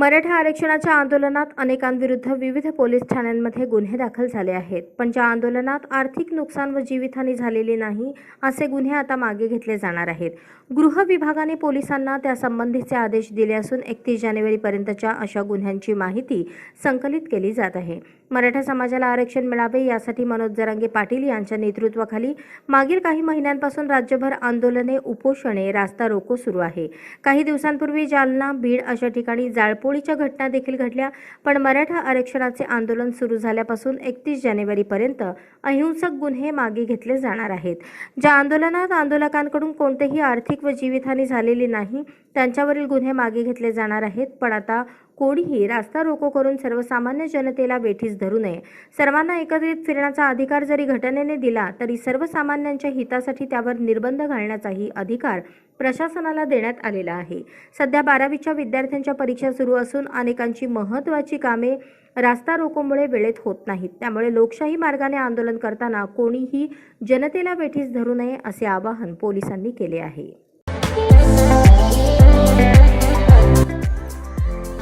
मराठा आरक्षणाच्या आंदोलनात अनेकांविरुद्ध विविध पोलीस ठाण्यांमध्ये गुन्हे दाखल झाले आहेत. पण ज्या आंदोलनात आर्थिक नुकसान व जीवितहानी झालेली नाही असे गुन्हे आता मागे घेतले जाणार आहेत. गृह विभागाने पोलिसांना त्यासंबंधीचे आदेश दिले असून एकतीस जानेवारीपर्यंतच्या अशा गुन्ह्यांची माहिती संकलित केली जात आहे. मराठा समाजाला आरक्षण मिळावे यासाठी मनोज जरांगे पाटील यांच्या नेतृत्वाखाली मागील काही महिन्यांपासून राज्यभर आंदोलने उपोषणे रास्ता रोको सुरू आहे. काही दिवसांपूर्वी जालना बीड अशा ठिकाणी जाळपोळीच्या घटना देखील घडल्या पण मराठा आरक्षणाचे आंदोलन सुरू झाल्यापासून एकतीस जानेवारीपर्यंत अहिंसक गुन्हे मागे घेतले जाणार आहेत. ज्या आंदोलनात आंदोलकांकडून कोणतेही आर्थिक व जीवितहानी झालेली नाही त्यांच्यावरील गुन्हे मागे घेतले जाणार आहेत पण आता कोणीही रास्ता रोको करून सर्वसामान्य जनतेला वेठीस धरू नये. सर्वांना एकत्रित फिरण्याचा अधिकार जरी घटनेने दिला तरी सर्वसामान्यांच्या हितासाठी त्यावर निर्बंध घालण्याचाही अधिकार प्रशासनाला देण्यात आलेला आहे. सध्या बारावीच्या विद्यार्थ्यांच्या परीक्षा सुरू असून अनेकांची महत्त्वाची कामे रास्ता रोकोमुळे वेळेत होत नाहीत. त्यामुळे लोकशाही मार्गाने आंदोलन करताना कोणीही जनतेला वेठीस धरू नये असे आवाहन पोलिसांनी केले आहे.